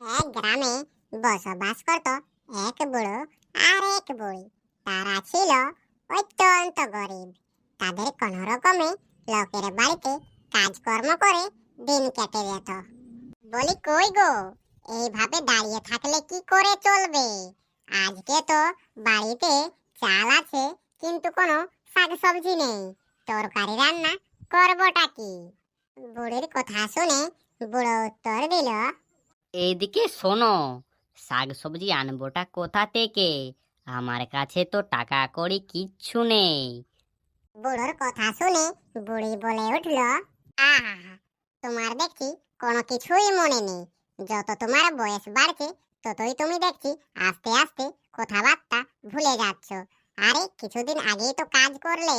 এক গ্রামে বসবাস করত এক বুড়ো আর এক বুড়ি। তারা ছিল অত্যন্ত গরিব। তাদের কোনো রকমে লোকের বাড়িতে কাজকর্ম করে দিন কেটে যেত। বলি, কই গো? এইভাবে দাঁড়িয়ে থাকলে কি করে চলবে? আজকে তো বাড়িতে চাল আছে, কিন্তু কোনো শাকসবজি নেই। তরকারি রান্না করবোটা কি? বুড়ির কথা শুনে বুড়ো উত্তর দিল এইদিকে শোনো শাক সবজি আনবোটা কোথা থেকে? আমার কাছে তো টাকা কড়ি কিচ্ছু নেই। বুড়োর কথা শুনে বুড়ি বলে উঠল, আহা, তোমার দেখছি কোনো কিছুই মনে নেই। যত তোমার বয়স বাড়ছে, ততই তুমি দেখছি আস্তে আস্তে কথাবার্তা ভুলে যাচ্ছ। আরে, কিছুদিন আগেই তো কাজ করলে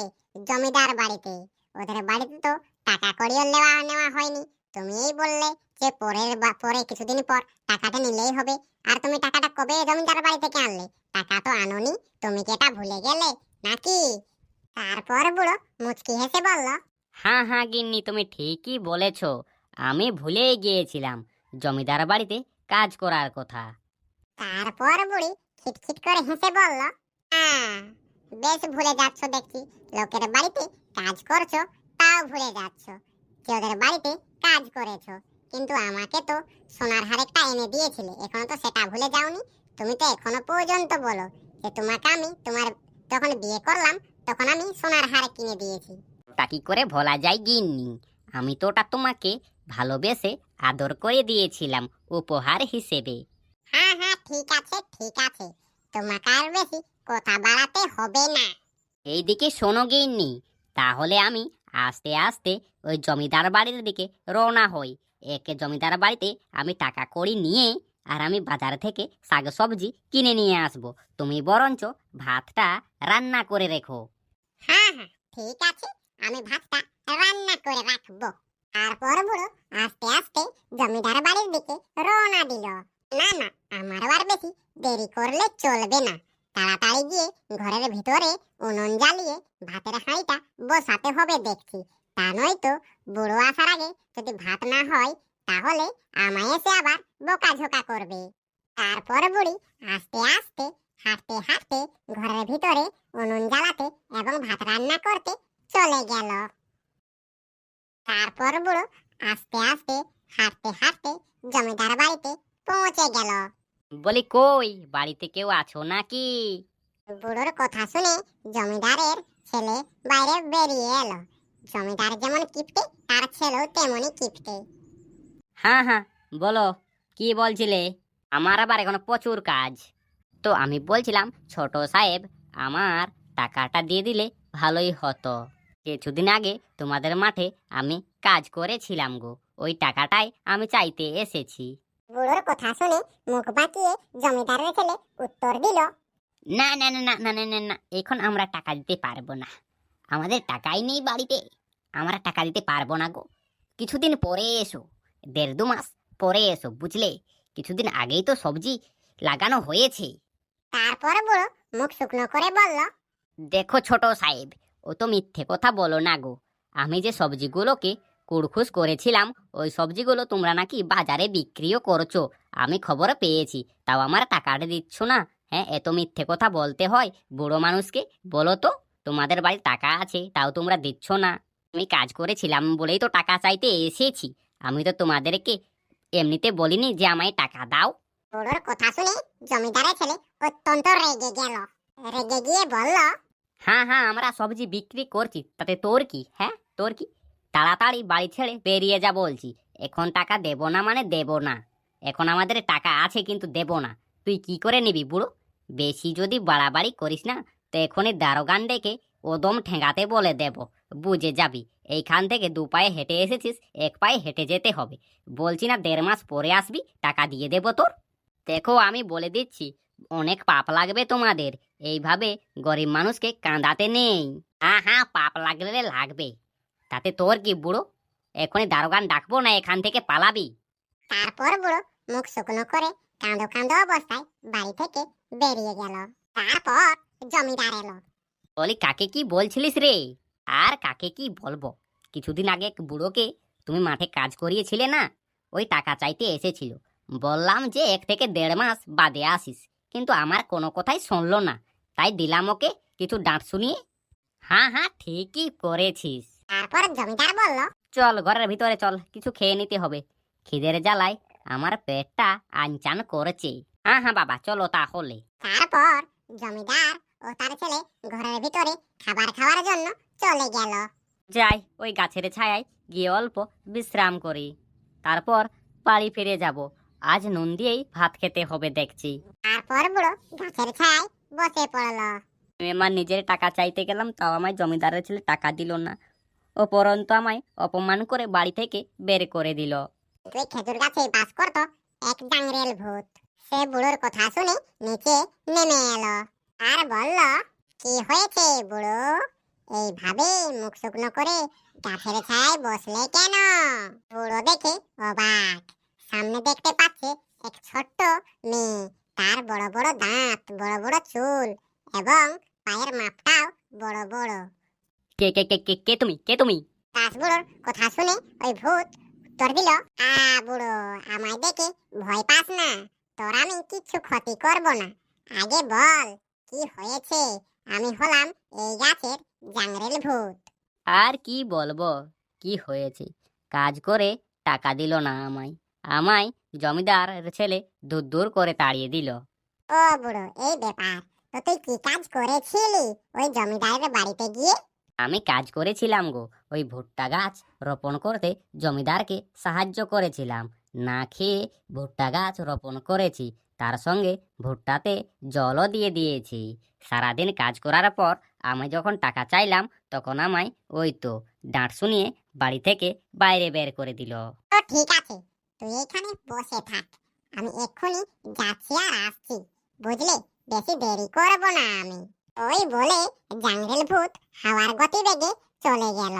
জমিদার বাড়িতে। ওদের বাড়িতে তো টাকা কড়িও নেওয়া নেওয়া হয়নি। তুমি এই বললে যে পরের বা- পরে কিছুদিন পর টাকাটা নিলেই হবে। আর তুমি টাকাটা কবে জমিদার বাড়ি থেকে আনলে? টাকা তো আনোনি তুমি কি এটা ভুলে গেলে? নাকি? তারপর বুড়ো মুচকি হেসে বলল হ্যাঁ হ্যাঁ গিন্নি তুমি ঠিকই বলেছ। আমি ভুলেই গিয়েছিলাম জমিদার বাড়িতে কাজ করার কথা। তারপর বুড়ি খিটখিট করে হেসে বলল "আহ, বেশ ভুলে যাচ্ছ দেখছি। লোকের বাড়িতে কাজ করছ তাও ভুলে যাচ্ছ। যে ওদের বাড়িতে কাজ করেছ। কিন্তু আমাকে তো সোনার হারেকটা এনে দিয়েছিলে এখনও তো সেটা ভুলে যাওনি। তুমি তো এখনও পর্যন্ত বলো যে তোমাকে আমি তোমার যখন বিয়ে করলাম তখন আমি সোনার হার কিনে দিয়েছি। তা কি করে ভোলা যায় গিন্নি? আমি তো ওটা তোমাকে ভালোবেসে আদর করে দিয়েছিলাম উপহার হিসেবে। হ্যাঁ হ্যাঁ ঠিক আছে ঠিক আছে। তোমাকে আর বেশি কথা বাড়াতে হবে না। এইদিকে শোনো গিন্নি তাহলে আমি আস্তে আস্তে ওই জমিদার বাড়ির দিকে রওনা হই। একে জমিদার বাড়িতে আমি টাকা কড়ি নিয়ে আর আমি বাজার থেকে শাক সবজি কিনে নিয়ে আসব। তুমি বরঞ্চ ভাতটা রান্না করে রেখো। হ্যাঁ হ্যাঁ ঠিক আছে। আমি ভাতটা রান্না করে রাখব। তারপর বুড়ো আস্তে আস্তে জমিদার বাড়ির দিকে রওনা দিল। না না আমার আর বেশি দেরি করলে চলবে না। তাড়াতাড়ি গিয়ে ঘরের ভিতরে উনুন জ্বালিয়ে ভাতের হাঁড়িটা বসাতে হবে দেখছি। তা নয়তো বুড়ো আসার আগে যদি ভাত না হয়, তাহলে আমায় এসে আবার বোকাঝোকা করবে। তারপর বুড়ি আস্তে আস্তে, হাঁটতে হাঁটতে ঘরের ভিতরে উনুন জ্বালাতে এবং ভাত রান্না করতে চলে গেল তারপর বুড়ো আস্তে আস্তে হাঁটতে হাঁটতে জমিদার বাড়িতে পৌঁছে গেল বলি কই বাড়িতে কেউ আছো নাকি? বুড়োর কথা শুনে জমিদারের ছেলে বাইরে বেরিয়ে এলো। জমিদার যেমন কিপটে তার ছেলেও তেমনই কিপটে। হ্যাঁ হ্যাঁ বলো কি বলছিলে? আমার আবার এখন প্রচুর কাজ। তো আমি বলছিলাম ছোট সাহেব আমার টাকাটা দিয়ে দিলে ভালোই হতো। কিছুদিন আগে তোমাদের মাঠে আমি কাজ করেছিলাম গো ওই টাকাটাই আমি চাইতে এসেছি। বুড়োর কথা শুনে মুখ বাঁকিয়ে জমিদারের ছেলে উত্তর দিল না না না না না না না না এখন আমরা টাকা দিতে পারব না। আমাদের টাকাই নেই বাড়িতে। আমরা টাকা দিতে পারব না গো। কিছুদিন পরে এসো দেড় দু মাস পরে এসো বুঝলে? কিছুদিন আগেই তো সবজি লাগানো হয়েছে। তারপর বুড়ো মুখ শুকনো করে বলল দেখো ছোট সাহেব ও তো মিথ্যে কথা বলো না গো। আমি যে সবজিগুলোকে কুড়খুস করেছিলাম। ওই সবজিগুলো তোমরা নাকি বাজারে বিক্রিও করছ। আমি খবর পেয়েছি। তাও আমার টাকাটা দিচ্ছ না। হ্যাঁ এত মিথ্যে কথা বলতে হয় বুড়ো মানুষকে। বলো তো তোমাদের বাড়ির টাকা আছে তাও তোমরা দিচ্ছ না। আমি কাজ করেছিলাম বলেই তো টাকা চাইতে এসেছি। আমি তো তোমাদেরকে এমনিতে বলিনি যে আমায় টাকা দাও। বুড়োর কথা শুনে জমিদারের ছেলে অত্যন্ত রেগে গেল। রেগে গিয়ে বলল হ্যাঁ হ্যাঁ আমরা সবজি বিক্রি করছি। তাতে তোর কি? হ্যাঁ তোর কি? তাড়াতাড়ি বাড়ি ছেড়ে বেরিয়ে যা বলছি। এখন টাকা দেবো না মানে দেবো না। এখন আমাদের টাকা আছে কিন্তু দেবো না। তুই কি করে নিবি বুড়ো? বেশি যদি বাড়াবাড়ি করিস না, তো এখনই দারোগান ডেকে ওদম ঠেঙাতে বলে দেব, বুঝে যাবি। এইখান থেকে দু পায়ে হেঁটে এসেছিস, এক পায়ে হেঁটে যেতে হবে। বলছি না দেড় মাস পরে আসবি, টাকা দিয়ে দেবো তোর? দেখো আমি বলে দিচ্ছি, অনেক পাপ লাগবে তোমাদের। এইভাবে গরিব মানুষকে কাঁদাতে নেই। হ্যাঁ হ্যাঁ পাপ লাগলে লাগবে। তাতে তোর কি বুড়ো? এখনই দারোগান ডাকবো না এখান থেকে পালাবি। তারপর বুড়ো মুখ শুকনো করে কাঁদো কাঁদো অবস্থায় বাড়ি থেকে বেরিয়ে গেল। তারপর জমিদার এলো। বলি কাকে কি বলছিলিস রে? আর কাকে কি বলব? কিছুদিন আগে এক বুড়োকে তুমি মাঠে কাজ করিয়েছিলে না? ওই টাকা চাইতে এসেছিল। বললাম যে এক থেকে দেড় মাস বাদে আসিস। কিন্তু আমার কোনো কথাই শুনলো না। তাই দিলাম ওকে কিছু ডাঁট শুনিয়ে? হ্যাঁ হ্যাঁ ঠিকই করেছিস। তারপর জমিদার বলল চল ঘরের ভিতরে চল কিছু খেয়ে নিতে হবে। খিদের জ্বালায় আমার পেটটা আনচান করেছে। হ্যাঁ হ্যাঁ বাবা চলো তাহলে। তারপর জমিদার ও তার ছেলে ঘরের ভিতরে খাবার খাওয়ার জন্য চলে গেল। যাই ওই গাছের ছায়ায় গিয়ে অল্প বিশ্রাম করি। তারপর বাড়ি ফিরে যাব। আজ নুন দিয়েই ভাত খেতে হবে দেখছি। তারপর বুড়ো গাছের ছায় বসে পড়ল। আমি আমার নিজের টাকা চাইতে গেলাম তাও আমার জমিদারের ছেলে টাকা দিল না। উপরন্তু আমায় অপমান করে বাড়ি থেকে বের করে দিল। তুই খেজুর গাছে বাস করত এক জাংরেল ভূত। সে বুড়োর কথা শুনে নিচে নেমে এলো। আর বলল, কি হয়েছে বুড়ো? এইভাবে মুখ শুকনো করে গাছের ছায় বসলে কেন? বুড়ো দেখে অবাক। সামনে দেখতে পাচ্ছে এক ছোট্ট মেয়ে। তার বড় বড় দাঁত, বড় বড় চুল এবং পায়ের মাপটাও বড় বড়। কে কে কে কে কে তুমি? কে তুমি? দাস বুড়োর কথা শুনে ওই ভূত উত্তর দিল আ বুড়ো আমায় দেখে ভয় পাস না। তোর আমি কিচ্ছু ক্ষতি করব না। আগে বল কি হয়েছে? আমি হলাম এই গাছের জাংরেল ভূত। আর কি বলব? কি হয়েছে? কাজ করে টাকা দিল না আমায়। আমায় জমিদার ছেলে দূর দূর করে তাড়িয়ে দিল। ও বুড়ো এই ব্যাপার। তো তুই কি কাজ করেছিলি ওই জমিদারের বাড়িতে গিয়ে? আমি কাজ করেছিলাম গো। ওই ভুট্টা গাছ রোপণ করতে জমিদারকে সাহায্য করেছিলাম। না খেয়ে ভুট্টা গাছ রোপণ করেছি। তার সঙ্গে ভুট্টাতে জলও দিয়ে দিয়েছি। সারাদিন কাজ করার পর আমি যখন টাকা চাইলাম, তখন আমায় ওই তো ডাঁট শুনিয়ে বাড়ি থেকে বাইরে বের করে দিল। ঠিক আছে, তুই এখানে বসে থাক। আমি এক্ষুনি যাচ্ছি আর আসছি। বুঝলে? বেশি দেরি করব না আমি। ওই বলে জাংরেল ভূত হাওয়ার গতিবেগে চলে গেল।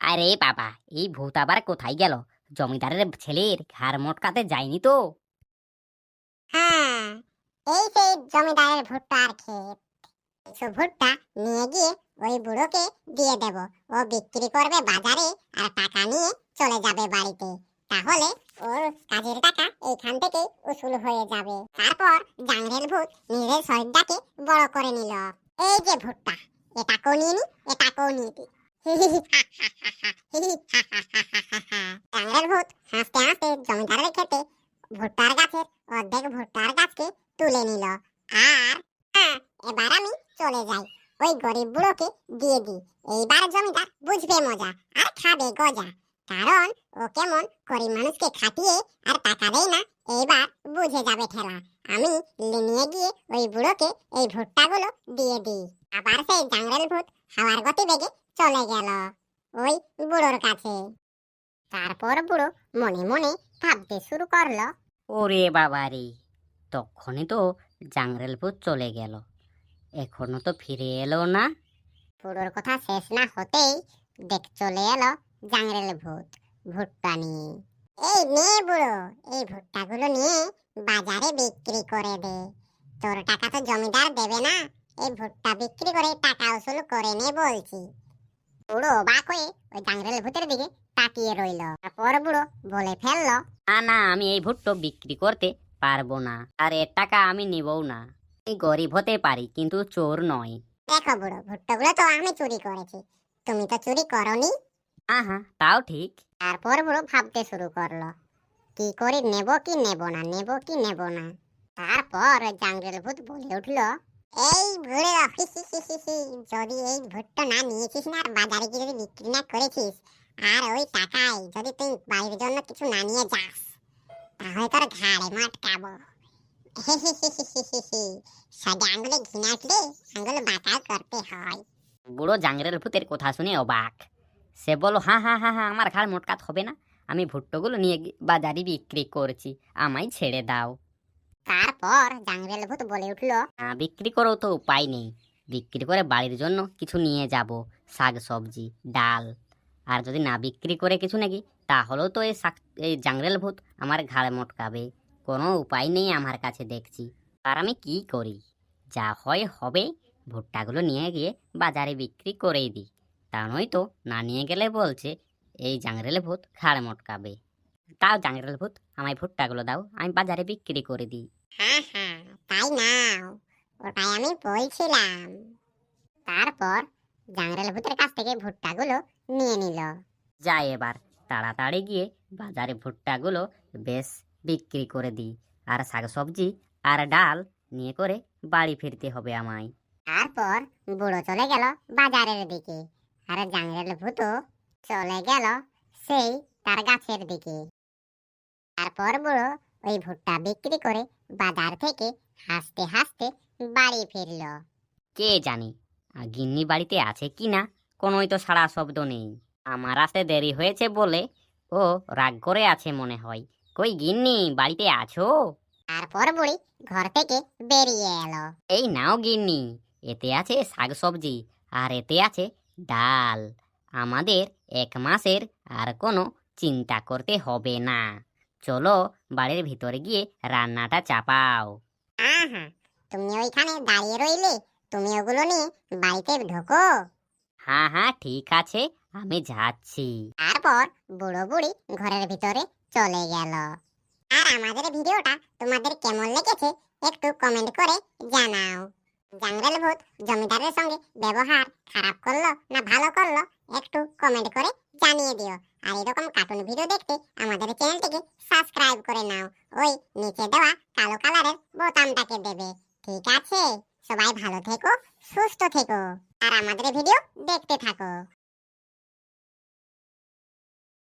আরে বাবা এই ভূত আবার কোথায় গেল? জমিদারের ছেলের ঘাড় মটকাতে যায়নি তো। হ্যাঁ এই সেই জমিদারের ভুট্টার ক্ষেত কিছু ভুট্টা নিয়ে গিয়ে ওই বুড়োকে দিয়ে দেব। ও বিক্রি করবে বাজারে আর টাকা নিয়ে চলে যাবে বাড়িতে। তাহলে ওর কাজের টাকা এইখান থেকে উসুল হয়ে যাবে। তারপর জাংরেল ভূত নিজের শরীরটাকে বড় করে নিল। এই যে ভুট্টা এটাকেও নিয়ে নি এটাকেও নিয়ে নি জাংরেল ভূত হাসতে হাসতে জমিদারের ভুট্টার গাছের অর্ধেক ভুট্টার গাছকে তুলে নিল। আর হ্যাঁ, এবার আমি চলে যাই। ওই গরিব বুড়োকে দিয়ে দিই। এইবার জমিদার বুঝবে মজা আর খাবে গজা। কারণ ও কেমন গরিব মানুষকে খাটিয়ে আর টাকা দেয় না এইবার বুঝে যাবে ঠেলা। আমি নিয়ে গিয়ে ওই বুড়োকে এই ভুট্টাগুলো দিয়ে দিই। আবার সেই জাংরেল ভূত হাওয়ার গতিবেগে চলে গেল ওই বুড়োর কাছে। তারপর বুড়ো মনে মনে ভাবতে শুরু করল ওরে বাবা রে তখনই তো জাংরেল ভূত চলে গেল। এখনও তো ফিরে এলো না। বুড়োর কথা শেষ না হতেই দেখ চলে এলো জাংরেল ভূত। ভুট্টা নিয়ে। এই নে বুড়ো এই ভুট্টাগুলো নিয়ে বাজারে বিক্রি করে দে। তোর টাকা তো জমিদার দেবে না। এই ভুট্টা বিক্রি করে টাকা উসুল করে নে বলছি। বুড়ো অবাক হয়ে ওই জাংরেল ভূতের দিকে তাকিয়ে রইল। তারপর বুড়ো বলে ফেলল না না আমি এই ভুট্টো বিক্রি করতে পারব না। আর এর টাকা আমি নিবও না। আমি গরিব হতে পারি কিন্তু চোর নয় দেখো বুড়ো ভুট্টাগুলো তো আমি চুরি করেছি। তুমি তো চুরি করনি। হ্যাঁ তাও ঠিক। তারপর বুড়ো ভাবতে শুরু করল কি করে নেব কি নেব না নেব কি নেব না তারপর জাঙ্গল ভূত বলে উঠল এই হি, যদি এই ভুট্টা না নিয়েছিস না আর বাজারে গিয়ে যদি বিক্রি না করেছিস আর ওই টাকায় যদি তুই বাড়ির জন্য কিছু না নিয়ে যাস তাহলে তোর ঘাড়ে হি সাদা আঙ্গুলে ঘি না আঙ্গুল বাতাল করতে হয় বুড়ো জাংরেল ভূতের কথা শুনে অবাক সে বলো হ্যাঁ হ্যাঁ হ্যাঁ হ্যাঁ আমার ঘাড় মোটকাত হবে না। আমি ভুট্টোগুলো নিয়ে বাজারে বিক্রি করছি। আমায় ছেড়ে দাও। তারপর জাঙ্গল ভূত বলে উঠল না বিক্রি করেও তো উপায় নেই। বিক্রি করে বাড়ির জন্য কিছু নিয়ে যাব শাক সবজি ডাল। আর যদি না বিক্রি করে কিছু নাকি তাহলেও তো এই শাক এই জাংরেল ভূত আমার ঘাড়ে মটকাবে। কোনো উপায় নেই আমার কাছে দেখছি। আর আমি কি করি? যা হয় হবে ভুট্টাগুলো নিয়ে গিয়ে বাজারে বিক্রি করেই দিই। নয় তো। না নিয়ে গেলে বলছে এই জাংরেল ভূত খাড় মটকাবে। তাও জাংরেল ভূত আমায় ভুট্টাগুলো দাও আমি বাজারে বিক্রি করে দিই। হ্যাঁ হ্যাঁ তাই নাও ওটাই আমি বলছিলাম। তারপর জাংরেল ভূতের কাছ থেকে ভুট্টাগুলো নিয়ে নিল। যাই এবার তাড়াতাড়ি গিয়ে বাজারে ভুট্টাগুলো বেশ বিক্রি করে দিই। আর শাকসবজি আর ডাল নিয়ে করে বাড়ি ফিরতে হবে আমায়। তারপর বুড়ো চলে গেল বাজারের দিকে। আর জাংরেল ভূতও চলে গেল সেই তার গাছের দিকে। তারপর বুড়ো ওই ভুট্টা বিক্রি করে বাজার থেকে হাসতে হাসতে বাড়ি ফিরল। কে জানি আর গিন্নি বাড়িতে আছে কি না কোনোই তো সারা শব্দ নেই। আমার আসতে দেরি হয়েছে বলে ও রাগ করে আছে মনে হয়। কই গিন্নি বাড়িতে আছো? তারপর বুড়ি ঘর থেকে বেরিয়ে এলো। এই নাও গিন্নি এতে আছে শাকসবজি আর এতে আছে ডাল। আমাদের এক মাসের আর কোনো চিন্তা করতে হবে না। চলো বাড়ির ভিতরে গিয়ে রান্নাটা চাপাও। আহা তুমি ওইখানে দাঁড়িয়ে রইলে তুমি ওগুলো নিয়ে বাড়িতে ঢোকো। হ্যাঁ হ্যাঁ ঠিক আছে আমি যাচ্ছি। তারপর বুড়ো বুড়ি ঘরের ভিতরে চলে গেল। আর আমাদের ভিডিওটা তোমাদের কেমন লেগেছে একটু কমেন্ট করে জানাও। জাঙ্গল ভূত জমিদারের সঙ্গে ব্যবহার খারাপ করল না ভালো করল, একটু কমেন্ট করে জানিয়ে দিও। আর এরকম কার্টুন ভিডিও দেখতে আমাদের চ্যানেলটিকে সাবস্ক্রাইব করে নাও। ওই নিচে দেওয়া কালো কালারের বোতামটাকে দেবে। ঠিক আছে? সবাই ভালো থেকো, সুস্থ থেকো। আর আমাদের ভিডিও দেখতে থাকো।